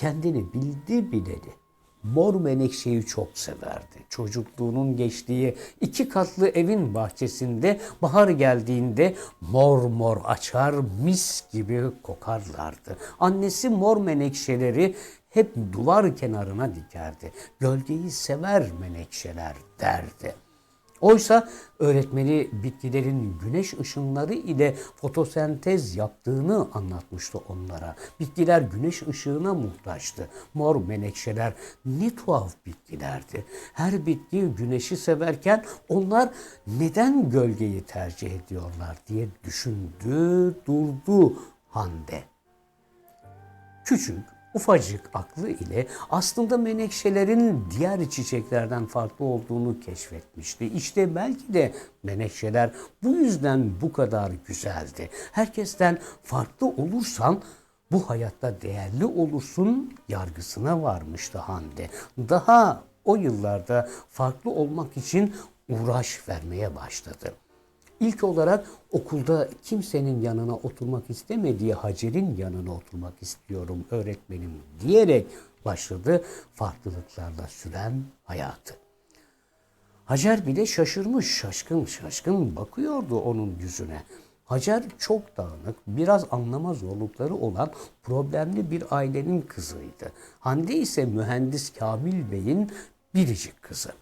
kendini bildi bileli mor menekşeyi çok severdi. Çocukluğunun geçtiği iki katlı evin bahçesinde bahar geldiğinde mor mor açar mis gibi kokarlardı. Annesi mor menekşeleri hep duvar kenarına dikerdi. Gölgeyi sever menekşeler derdi. Oysa öğretmeni bitkilerin güneş ışınları ile fotosentez yaptığını anlatmıştı onlara. Bitkiler güneş ışığına muhtaçtı. Mor menekşeler ne tuhaf bitkilerdi. Her bitki güneşi severken onlar neden gölgeyi tercih ediyorlar diye düşündü, durdu Hande. Küçük, ufacık aklı ile aslında menekşelerin diğer çiçeklerden farklı olduğunu keşfetmişti. İşte belki de menekşeler bu yüzden bu kadar güzeldi. Herkesten farklı olursan bu hayatta değerli olursun yargısına varmıştı Hande. Daha o yıllarda farklı olmak için uğraş vermeye başladı. İlk olarak okulda kimsenin yanına oturmak istemediği Hacer'in yanına oturmak istiyorum öğretmenim diyerek başladı farklılıklarla süren hayatı. Hacer bile şaşırmış, şaşkın şaşkın bakıyordu onun yüzüne. Hacer çok dağınık, biraz anlama zorlukları olan problemli bir ailenin kızıydı. Hande ise mühendis Kamil Bey'in biricik kızı.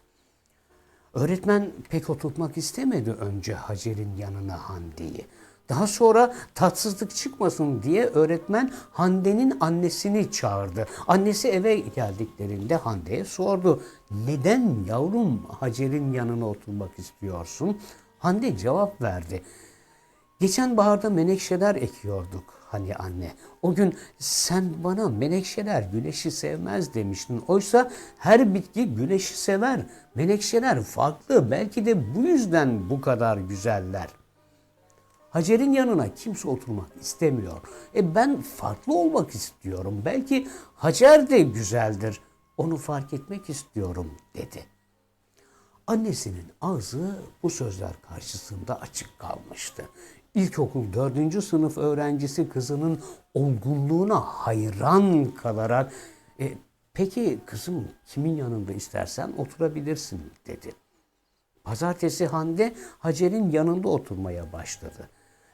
Öğretmen pek oturtmak istemedi önce Hacer'in yanına Hande'yi. Daha sonra tatsızlık çıkmasın diye öğretmen Hande'nin annesini çağırdı. Annesi eve geldiklerinde Hande'ye sordu. Neden yavrum Hacer'in yanına oturmak istiyorsun? Hande cevap verdi. Geçen baharda menekşeler ekiyorduk hani anne. O gün sen bana menekşeler güneşi sevmez demiştin. Oysa her bitki güneşi sever. Menekşeler farklı. Belki de bu yüzden bu kadar güzeller. Hacer'in yanına kimse oturmak istemiyor. E ben farklı olmak istiyorum. Belki Hacer de güzeldir. Onu fark etmek istiyorum dedi. Annesinin ağzı bu sözler karşısında açık kalmıştı. İlkokul dördüncü sınıf öğrencisi kızının olgunluğuna hayran kalarak e, peki kızım kimin yanında istersen oturabilirsin dedi. Pazartesi Hande Hacer'in yanında oturmaya başladı.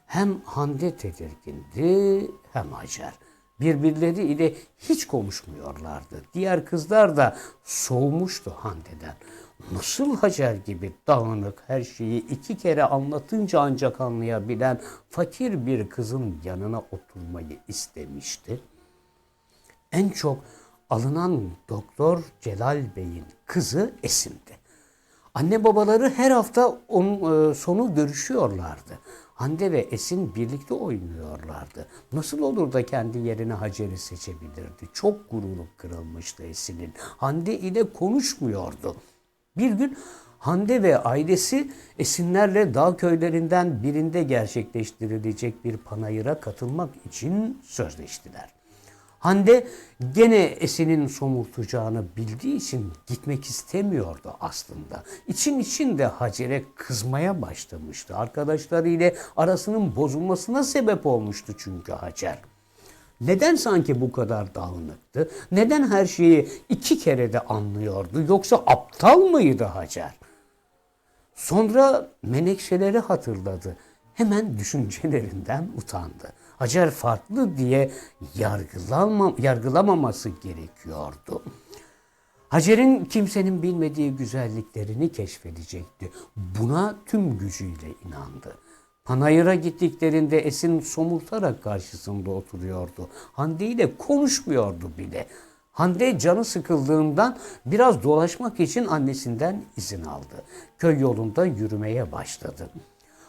Hem Hande tedirgindi hem Hacer. Birbirleri ile hiç konuşmuyorlardı. Diğer kızlar da soğumuştu Hande'den. Nasıl Hacer gibi dağınık her şeyi iki kere anlatınca ancak anlayabilen fakir bir kızın yanına oturmayı istemişti. En çok alınan doktor Celal Bey'in kızı Esin'di. Anne babaları her hafta onun e, sonu görüşüyorlardı. Hande ve Esin birlikte oynuyorlardı. Nasıl olur da kendi yerine Hacer'i seçebilirdi? Çok gururu kırılmıştı Esin'in. Hande ile konuşmuyordu. Bir gün Hande ve ailesi Esinlerle dağ köylerinden birinde gerçekleştirilecek bir panayıra katılmak için sözleştiler. Hande gene Esin'in somurtacağını bildiği için gitmek istemiyordu aslında. İçin içinde Hacer'e kızmaya başlamıştı. Arkadaşlarıyla arasının bozulmasına sebep olmuştu çünkü Hacer. Neden sanki bu kadar dağınıktı? Neden her şeyi iki kerede anlıyordu? Yoksa aptal mıydı Hacer? Sonra menekşeleri hatırladı. Hemen düşüncelerinden utandı. Hacer farklı diye yargılanma, yargılamaması gerekiyordu. Hacer'in kimsenin bilmediği güzelliklerini keşfedecekti. Buna tüm gücüyle inandı. Panayır'a gittiklerinde Esin somurtarak karşısında oturuyordu. Hande ile konuşmuyordu bile. Hande canı sıkıldığından biraz dolaşmak için annesinden izin aldı. Köy yolunda yürümeye başladı.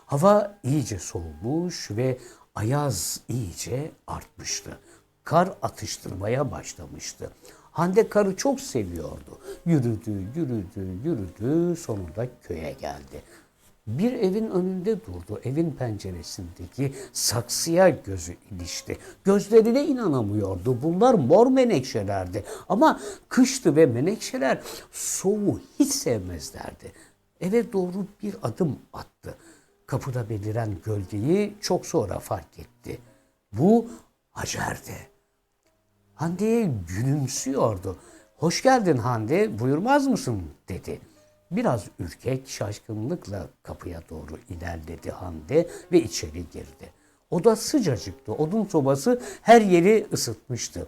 Hava iyice soğumuş ve ayaz iyice artmıştı. Kar atıştırmaya başlamıştı. Hande karı çok seviyordu. Yürüdü, yürüdü, yürüdü, sonunda köye geldi. Bir evin önünde durdu. Evin penceresindeki saksıya gözü ilişti. Gözlerine inanamıyordu. Bunlar mor menekşelerdi. Ama kıştı ve menekşeler soğuğu hiç sevmezlerdi. Eve doğru bir adım attı. Kapıda beliren gölgeyi çok sonra fark etti. Bu Hacer'di. Hande'ye gülümsüyordu. Hoş geldin Hande, buyurmaz mısın dedi. Biraz ürkek, şaşkınlıkla kapıya doğru ilerledi Hande ve içeri girdi. Oda sıcacıktı. Odun sobası her yeri ısıtmıştı.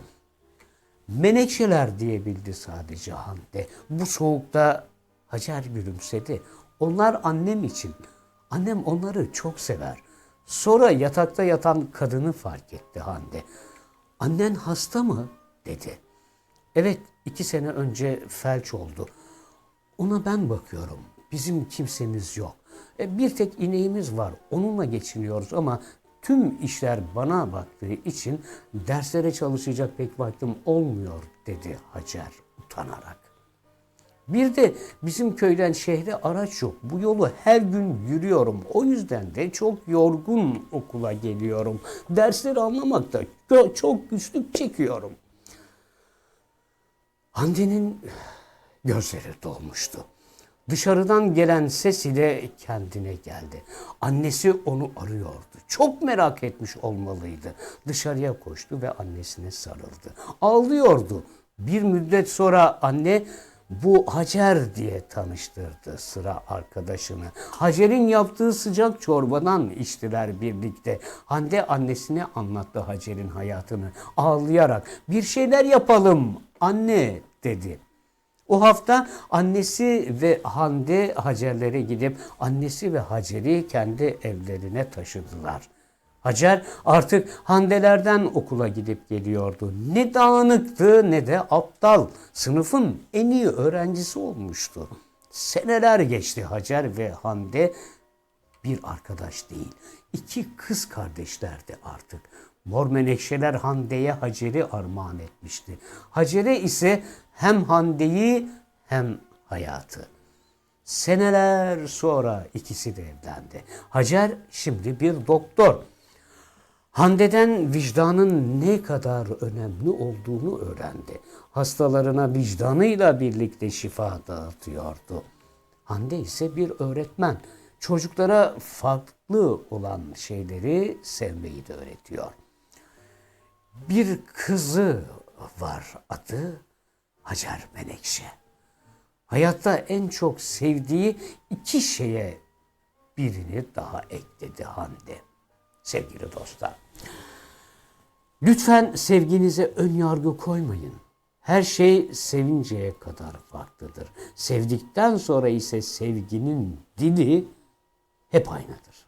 Menekşeler diyebildi sadece Hande. Bu soğukta Hacer gülümsedi. Onlar annem için. Annem onları çok sever. Sonra yatakta yatan kadını fark etti Hande. Annen hasta mı? dedi. Evet iki sene önce felç oldu. Ona ben bakıyorum. Bizim kimsemiz yok. E, bir tek ineğimiz var. Onunla geçiniyoruz ama tüm işler bana baktığı için derslere çalışacak pek vaktim olmuyor dedi Hacer utanarak. Bir de bizim köyden şehre araç yok. Bu yolu her gün yürüyorum. O yüzden de çok yorgun okula geliyorum. Dersleri anlamakta ço- çok güçlük çekiyorum. Hande'nin gözleri dolmuştu. Dışarıdan gelen ses ile kendine geldi. Annesi onu arıyordu. Çok merak etmiş olmalıydı. Dışarıya koştu ve annesine sarıldı. Ağlıyordu. Bir müddet sonra anne bu Hacer diye tanıştırdı sıra arkadaşını. Hacer'in yaptığı sıcak çorbadan içtiler birlikte. Hande annesine anlattı Hacer'in hayatını. Ağlayarak bir şeyler yapalım anne dedi. O hafta annesi ve Hande Hacerlere gidip annesi ve Hacer'i kendi evlerine taşıdılar. Hacer artık Handelerden okula gidip geliyordu. Ne dağınıktı ne de aptal. Sınıfın en iyi öğrencisi olmuştu. Seneler geçti Hacer ve Hande bir arkadaş değil. iki kız kardeşlerdi artık. Mor menekşeler Hande'ye Hacer'i armağan etmişti. Hacer'e ise hem Hande'yi hem hayatı. Seneler sonra ikisi de evlendi. Hacer şimdi bir doktor. Hande'den vicdanın ne kadar önemli olduğunu öğrendi. Hastalarına vicdanıyla birlikte şifa dağıtıyordu. Hande ise bir öğretmen. Çocuklara farklı olan şeyleri sevmeyi de öğretiyor. Bir kızı var adı Hacer Menekşe. Hayatta en çok sevdiği iki şeye birini daha ekledi Hande. Sevgili dostlar. Lütfen sevginize ön yargı koymayın. Her şey sevinceye kadar farklıdır. Sevdikten sonra ise sevginin dili hep aynıdır.